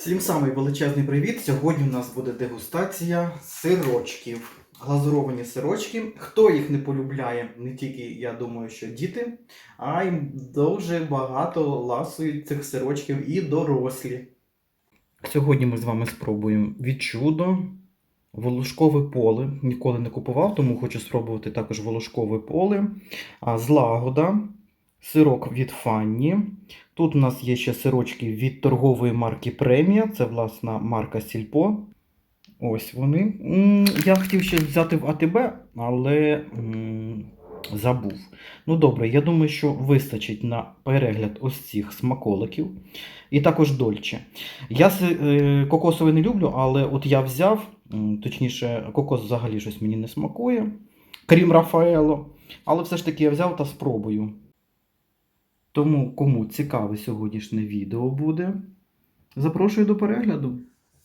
Всім самий величезний привіт! Сьогодні у нас буде дегустація сирочків. Глазуровані сирочки. Хто їх не полюбляє, не тільки я думаю, що діти, а й дуже багато ласують цих сирочків і дорослі. Сьогодні ми з вами спробуємо від чудо волошкове поле. Ніколи не купував, тому хочу спробувати також волошкове поле. Злагода, сирок від Фанні. Тут у нас є ще сирочки від торгової марки Премія. Це власна марка Сільпо. Ось вони. Я хотів ще взяти в АТБ, але забув. Ну добре, я думаю, що вистачить на перегляд ось цих смаколиків. І також дольче. Я е, кокосовий не люблю, але от я взяв, точніше, кокос взагалі щось мені не смакує, крім Рафаело. Але все ж таки я взяв та спробую. Тому, кому цікаве сьогоднішнє відео буде, запрошую до перегляду.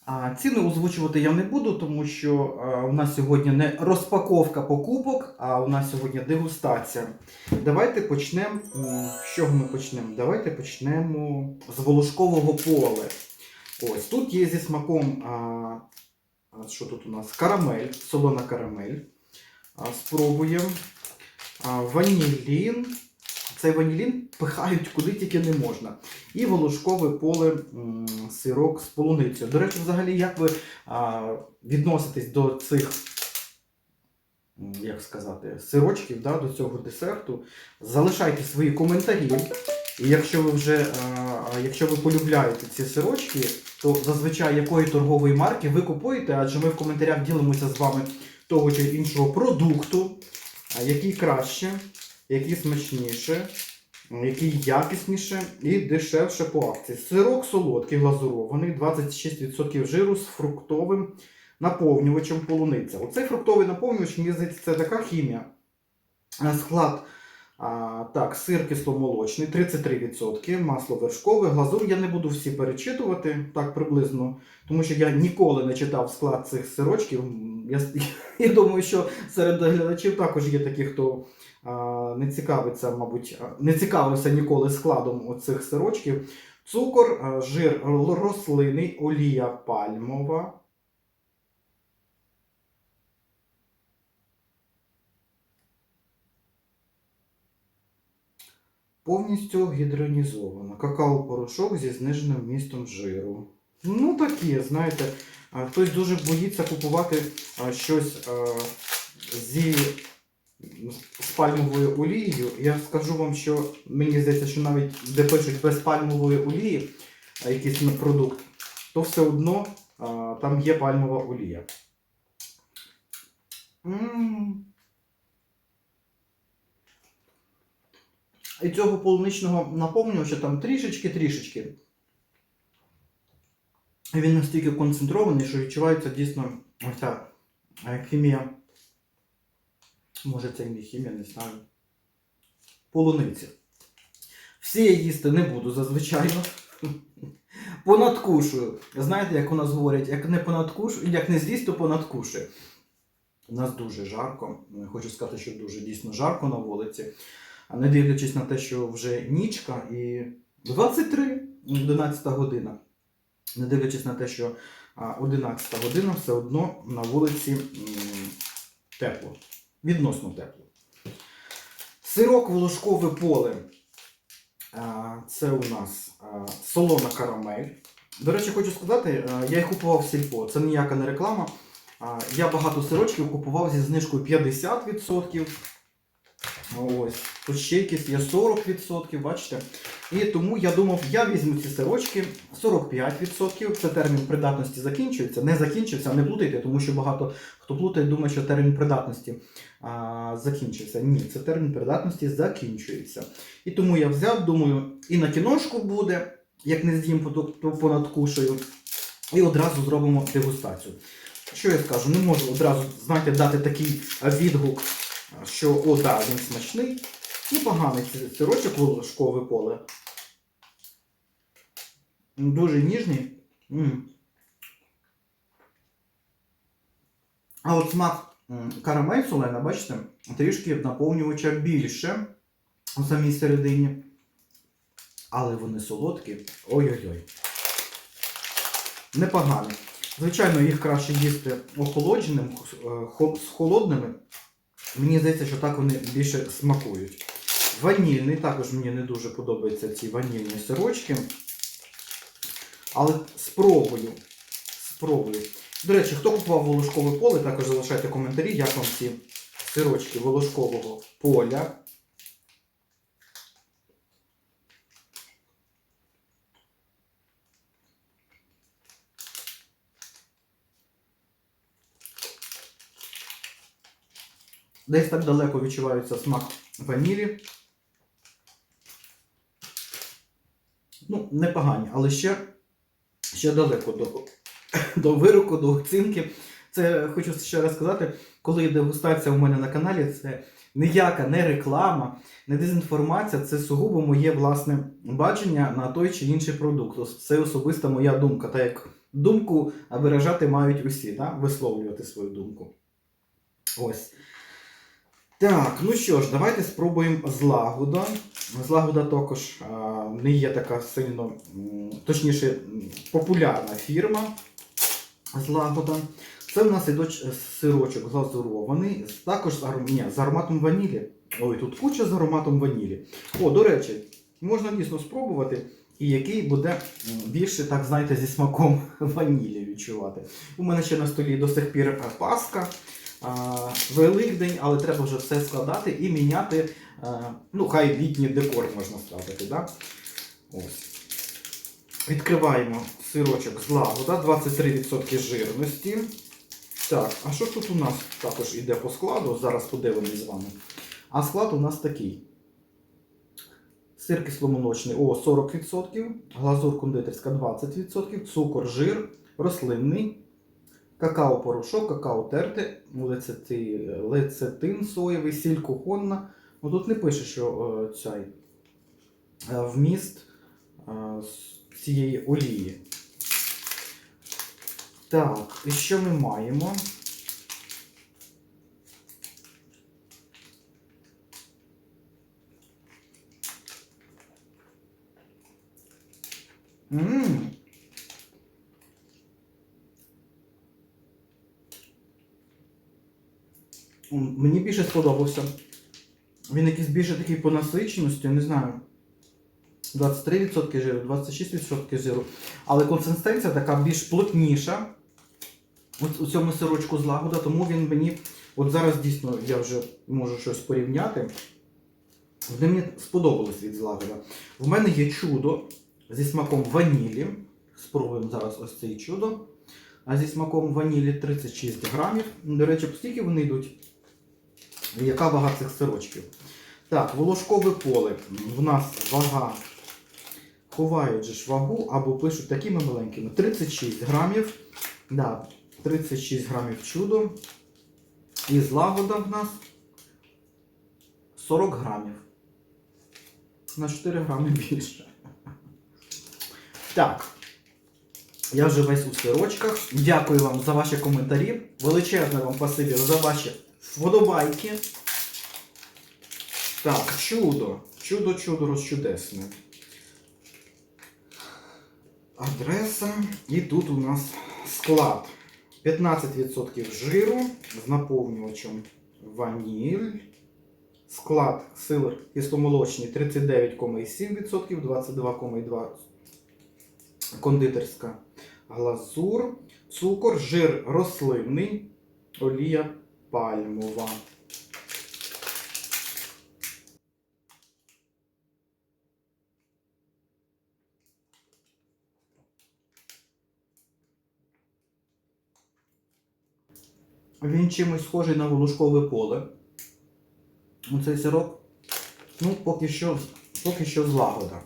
А ціни озвучувати я не буду, тому що а, у нас сьогодні не розпаковка покупок, а у нас сьогодні дегустація. Давайте почнемо. З чого ми почнемо? Давайте почнемо з волошкового поле. Ось тут є зі смаком. А, що тут у нас? Карамель, солона карамель. А, спробуємо. А, ванілін. Цей ванілін пихають куди тільки не можна. І волошкове поле сирок з полуницею. До речі, взагалі, як ви а, відноситесь до цих, як сказати, сирочків, да, до цього десерту? Залишайте свої коментарі. І якщо ви вже, а, якщо ви полюбляєте ці сирочки, то зазвичай якої торгової марки ви купуєте, адже ми в коментарях ділимося з вами того чи іншого продукту, який краще, який смачніше, який якісніше і дешевше по акції. Сирок солодкий, глазурований, 26% жиру з фруктовим наповнювачем полуниця. Оцей фруктовий наповнювач, мені здається, це така хімія. Склад а, так, сир кисломолочний, 33%, масло вершкове, глазур. Я не буду всі перечитувати так приблизно, тому що я ніколи не читав склад цих сирочків. Я, я думаю, що серед глядачів також є такі, хто а, не цікавиться, мабуть, не цікавився ніколи складом оцих сирочків. Цукор, а, жир рослинний, олія пальмова. Повністю гідронізовано. Какао-порошок зі зниженим вмістом жиру. Ну таке, знаєте, хтось дуже боїться купувати щось зі з пальмовою олією. Я скажу вам, що мені здається, що навіть де пишуть без пальмової олії якийсь продукт, то все одно там є пальмова олія. І цього полуничного наповнювача там трішечки-трішечки. І Він настільки концентрований, що відчувається дійсно оця е, хімія. Може це і не хімія, не знаю. Полуниці. Всі я їсти не буду зазвичайно. Понадкушую. Знаєте, як у нас говорять, як не понадкушую, як не з'їсть, то понадкушує. У нас дуже жарко. Хочу сказати, що дуже дійсно жарко на вулиці. Не дивлячись на те, що вже нічка і 23, 11 година. Не дивлячись на те, що 11 година все одно на вулиці тепло. Відносно тепло. Сирок волошкове поле. Це у нас солона карамель. До речі, хочу сказати, я їх купував в сільпо. Це ніяка не реклама. Я багато сирочків купував зі знижкою 50%. Ось, тут ще якісь є 40%, бачите. І тому я думав, я візьму ці сирочки 45%. Це термін придатності закінчується. Не закінчився, не плутайте, тому що багато хто плутає, думає, що термін придатності а, закінчився. Ні, це термін придатності закінчується. І тому я взяв, думаю, і на кіношку буде, як не з'їм то понадкушаю. І одразу зробимо дегустацію. Що я скажу? Не можу одразу, знаєте, дати такий відгук, що о, да, він смачний. Непоганий сирочок волошкове поле. Дуже ніжний. М. А от смак карамель солена, бачите, трішки наповнювача більше у самій середині. Але вони солодкі. Ой-ой-ой. непогані. Звичайно, їх краще їсти охолодженим, е, з холодними. Мені здається, що так вони більше смакують. Ванільний, також мені не дуже подобаються ці ванільні сирочки. Але спробую. Спробую. До речі, хто купував волошкове поле, також залишайте коментарі, як вам ці сирочки волошкового поля. Десь так далеко відчувається смак ванілі. Ну, непогані, але ще, ще далеко до, до вироку, до оцінки. Це хочу ще раз сказати, коли є дегустація у мене на каналі, це ніяка не реклама, не дезінформація, це сугубо моє власне бачення на той чи інший продукт. Це особиста моя думка. Та як думку виражати мають усі, да? висловлювати свою думку. Ось. Так, ну що ж, давайте спробуємо злагода. Злагода також не є така сильно, точніше, популярна фірма. Злагода. Це в нас сирочок глазурований, також з, аром... Ні, з ароматом ванілі. Ой, тут куча з ароматом ванілі. О, до речі, можна дійсно спробувати, і який буде більше, так знаєте, зі смаком ванілі відчувати. У мене ще на столі до сих пір е, паска. Великдень, але треба вже все складати і міняти. е, Ну, хай літній декор можна ставити. Да? Відкриваємо сирочок з лагода, 23% жирності. Так, а що тут у нас також іде по складу? Зараз подивимось з вами. А склад у нас такий. Сир кисломолочний о 40%, глазур кондитерська 20%, цукор, жир, рослинний, какао-порошок, какао терте, лецити- лецитин соєвий, сіль кухонна. Ну, тут не пише, що е, цей е, вміст е, цієї олії. Так, і що ми маємо? Ммм. Мені більше сподобався. Він якийсь більше такий по насиченості, не знаю. 23% жиру, 26% жиру. Але консистенція така більш плотніша. От у цьому сирочку злагода, тому він мені. От зараз дійсно я вже можу щось порівняти. Вони мені сподобалось від злагода. В мене є чудо зі смаком ванілі. Спробуємо зараз ось цей чудо. А зі смаком ванілі 36 грамів. До речі, скільки вони йдуть? Яка вага цих сирочків? Так, волошкове поле. В нас вага. Ховають же ж вагу або пишуть такими маленькими. 36 грамів. Да, 36 грамів чудо. І злагода в нас 40 грамів. На 4 грами більше. Так. Я вже весь у сирочках. Дякую вам за ваші коментарі. Величезне вам спасибі за ваші вподобайки. Так, чудо. Чудо, чудо розчудесне. Адреса. І тут у нас склад. 15% жиру з наповнювачем ваніль. Склад сир кисломолочний 39,7%, 22,2% кондитерська глазур, цукор, жир рослинний, олія пальмова. Він чимось схожий на волошкове поле. Оцей сироп, ну, поки що, поки що злагода.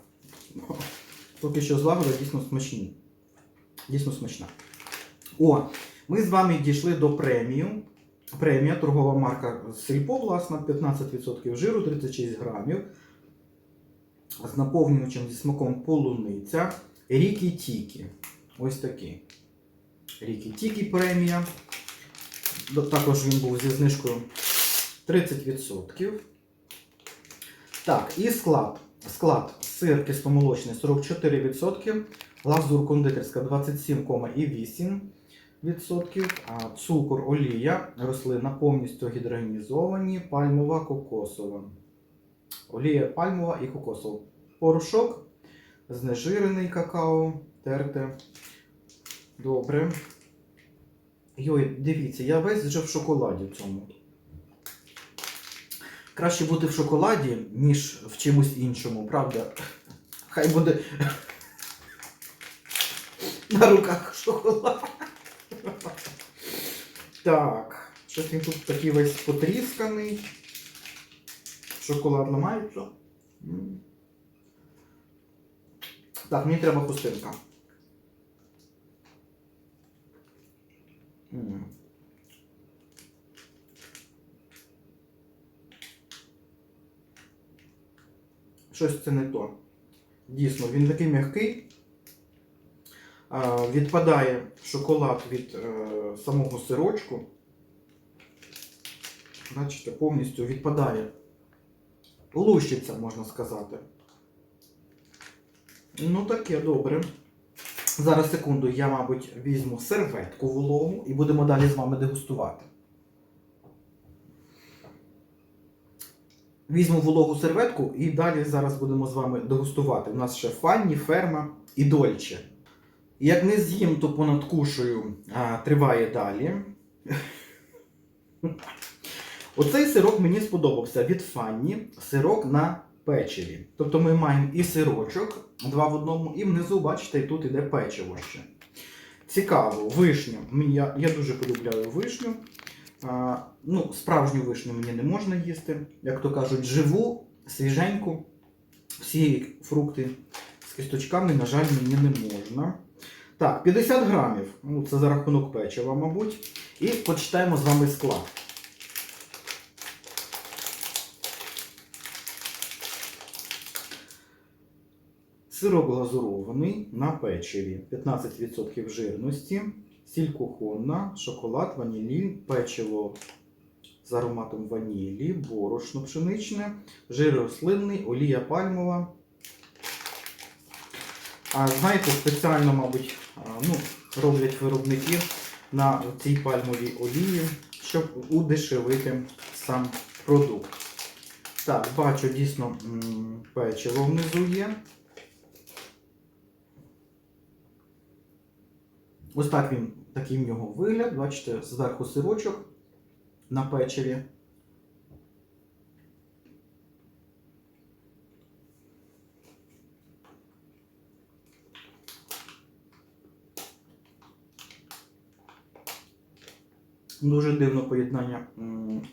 Поки що злагода дійсно смачні. Дійсно смачна. О, ми з вами дійшли до премію. Премія, торгова марка Сільпо, власна, 15% жиру, 36 грамів. З наповнювачем зі смаком полуниця. Рікі Тікі. Ось такі. Рікі Тікі премія. Також він був зі знижкою 30%. Так, і склад. Склад сир кисломолочний 44%, Глазур кондитерська 27,8%. А цукор, олія, рослина повністю гідрогенізовані, пальмова, кокосова. Олія пальмова і кокосова. Порошок, знежирений какао, терте. Добре. Йой, дивіться, я весь вже в шоколаді в цьому. Краще бути в шоколаді, ніж в чомусь іншому, правда? Хай буде на руках шоколад. Так, щось він тут такий весь потрісканий. Шоколад ламається. Так, мені треба хустинка. Щось це не то. Дійсно, він такий м'який. Відпадає шоколад від е, самого сирочку. Бачите, повністю відпадає. Лущиться, можна сказати. Ну, таке добре. Зараз секунду, я, мабуть, візьму серветку вологу і будемо далі з вами дегустувати. Візьму вологу серветку і далі зараз будемо з вами дегустувати. У нас ще фанні, ферма і дольче. Як не з'їм, то понадкушую, а, триває далі. Оцей сирок мені сподобався від Фанні, сирок на печиві. Тобто ми маємо і сирочок, два в одному, і внизу, бачите, тут іде печиво ще. Цікаво, вишня. Я, я дуже полюбляю вишню. А, ну, справжню вишню мені не можна їсти. Як то кажуть, живу, свіженьку. Всі фрукти з кісточками, на жаль, мені не можна. Так, 50 грамів. Ну, це за рахунок печива, мабуть. І почитаємо з вами склад. Сирок глазурований на печиві 15% жирності, сіль кухонна, шоколад, ванілін, печиво з ароматом ванілі, борошно пшеничне, жир рослинний, олія пальмова. А знаєте, спеціально, мабуть, ну, роблять виробники на цій пальмовій олії, щоб удешевити сам продукт. Так, бачу, дійсно печиво внизу є. Ось так він, такий в нього вигляд. Бачите, зверху сирочок на печиві. Дуже дивне поєднання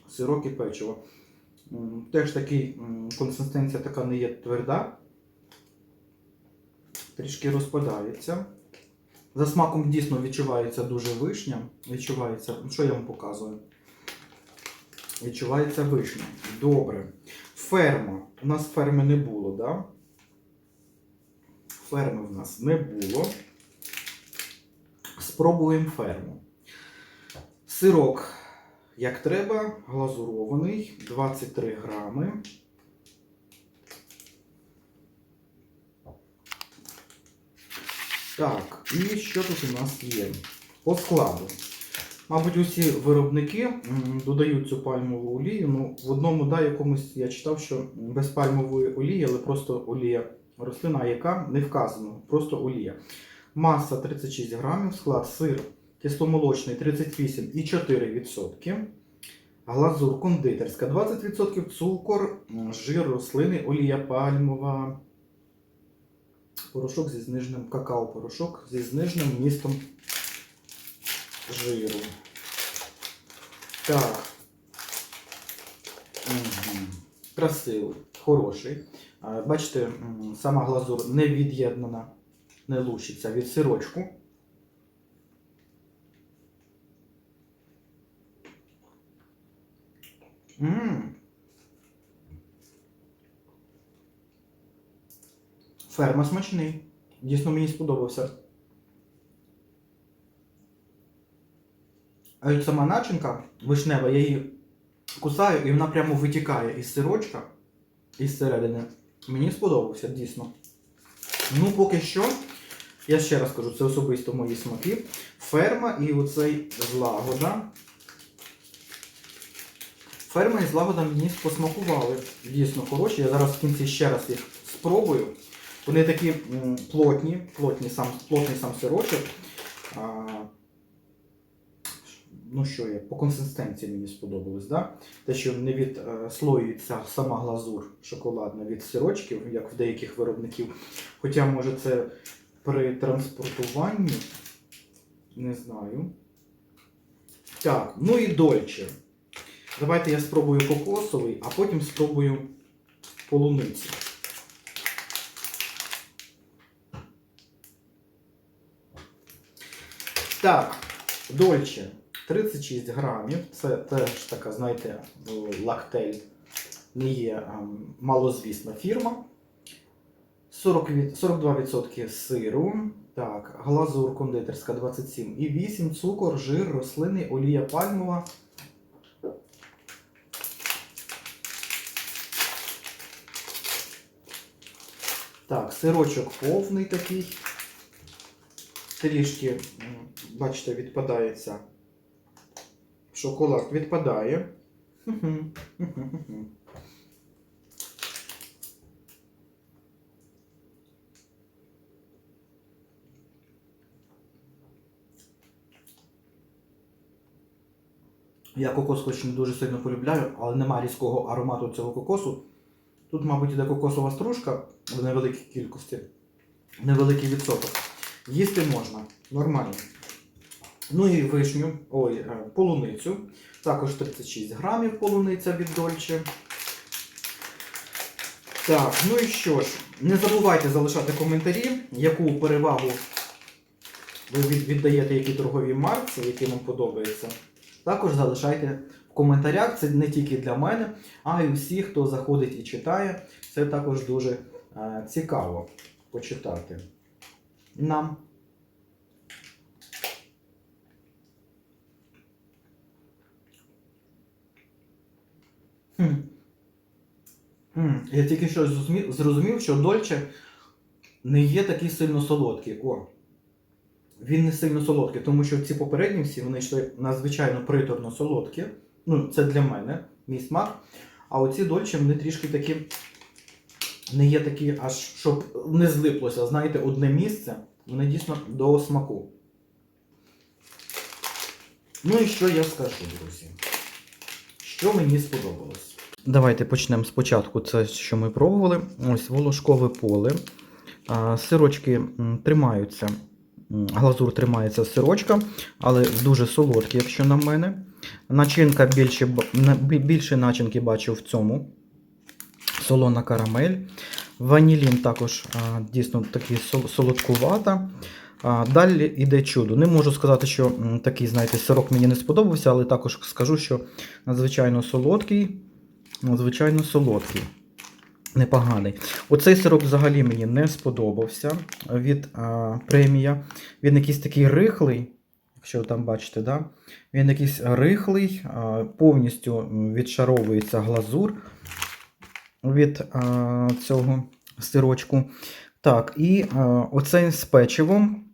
сирок і печиво. М, Теж такий консистенція така не є тверда. Трішки розпадається. За смаком дійсно відчувається дуже вишня. Відчувається, ну, що я вам показую? Відчувається вишня. Добре. Ферма. У нас ферми не було, да? Ферми в нас не було. Спробуємо ферму. Сирок, як треба, глазурований, 23 грами. Так, і що тут у нас є? По складу. Мабуть, усі виробники додають цю пальмову олію. Ну, в одному, да, якомусь я читав, що без пальмової олії, але просто олія рослина, яка не вказано, просто олія. Маса 36 грамів, склад сир кисломолочний 38,4%. Глазур кондитерська 20%, цукор, жир рослини, олія пальмова, порошок зі зниженим какао-порошок зі зниженим вмістом жиру. Так. Красивий, хороший. Бачите, сама глазур не від'єднана, не лущиться від сирочку. М. Ферма смачний. Дійсно мені сподобався. А от сама начинка вишнева, я її кусаю і вона прямо витікає із сирочка, із середини. Мені сподобався, дійсно. Ну, поки що, Я ще раз кажу, це особисто мої смаки. Ферма і оцей злагода. Ферма і злагода мені посмакували. Дійсно хороші. Я зараз в кінці ще раз їх спробую. Вони такі плотні, плотні сам, плотний сам сирочок. А, ну що є, по консистенції мені сподобалось, да? Те, що не відслоюється сама глазур шоколадна від сирочків, як в деяких виробників. Хоча, може, це при транспортуванні. Не знаю. Так, ну і дольче. Давайте я спробую кокосовий, а потім спробую полуниці. Так, дольче 36 грамів. Це теж така, знаєте, лактель не є ем, малозвісна фірма. 40, 42% сиру. Так, глазур кондитерська 27 і 8 цукор, жир, рослинний, олія пальмова. Так, сирочок повний такий. Трішки, бачите, відпадається. Шоколад відпадає. Я кокос хоч не дуже сильно полюбляю, але немає різкого аромату цього кокосу. Тут, мабуть, іде кокосова стружка в невеликій кількості, невеликий відсоток. Їсти можна, нормально. Ну і вишню, ой, е, полуницю. Також 36 грамів полуниця від Дольче. Так, ну і що ж, не забувайте залишати коментарі, яку перевагу ви віддаєте якій торговій марці, які вам подобаються. Також залишайте коментарях. Це не тільки для мене, а й усі, хто заходить і читає. Це також дуже е, цікаво почитати. Нам. Хм. Я тільки що зрозумів, що Дольче не є такий сильно солодкий. О, він не сильно солодкий, тому що ці попередні всі вони йшли надзвичайно приторно солодкі. Ну, це для мене, мій смак. А оці дольче вони трішки такі не є такі, аж щоб не злиплося, знаєте, одне місце. Вони дійсно до смаку. Ну і що я скажу, друзі? Що мені сподобалось? Давайте почнемо спочатку. Це що ми пробували. Ось волошкове поле. Сирочки тримаються. Глазур тримається сирочка, але дуже солодкі, якщо на мене. Начинка більше, більше начинки бачу в цьому. Солона карамель. Ванілін також дійсно такий солодкувата. Далі йде чудо. Не можу сказати, що такий, знаєте, сирок мені не сподобався, але також скажу, що надзвичайно солодкий. Надзвичайно солодкий. Непоганий. Оцей сирок взагалі мені не сподобався від а, премія. Він якийсь такий рихлий, якщо там бачите, да? він якийсь рихлий, повністю відшаровується глазур від цього сирочку. Так, і оцей з печивом.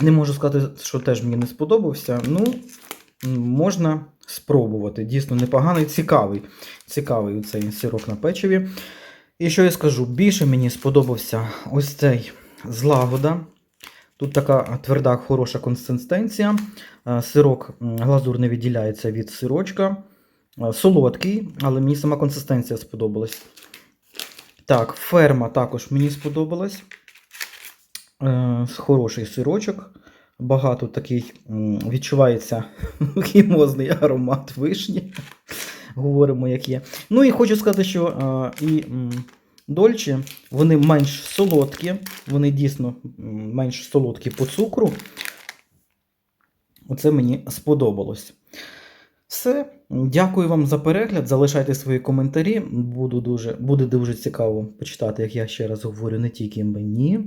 Не можу сказати, що теж мені не сподобався. Ну, можна спробувати. Дійсно непоганий, цікавий. Цікавий цей сирок на печиві. І що я скажу? Більше мені сподобався ось цей злагода. Тут така тверда, хороша консистенція. Е, Сирок глазур не відділяється від сирочка. Е, Солодкий, але мені сама консистенція сподобалась. Так, ферма також мені сподобалась. Е, Хороший сирочок. Багато такий відчувається хімозний аромат вишні. Говоримо, як є. Ну і хочу сказати, що і дольче, вони менш солодкі, вони дійсно менш солодкі по цукру. Оце мені сподобалось. Все. Дякую вам за перегляд. Залишайте свої коментарі. Буду дуже, буде дуже цікаво почитати, як я ще раз говорю, не тільки мені,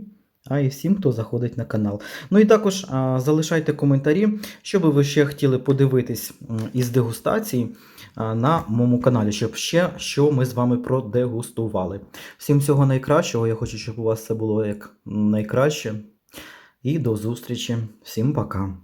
а і всім, хто заходить на канал. Ну і також а, залишайте коментарі, що би ви ще хотіли подивитись із дегустації а, на моєму каналі, щоб ще що ми з вами продегустували. Всім всього найкращого. Я хочу, щоб у вас все було як найкраще. І до зустрічі. Всім пока!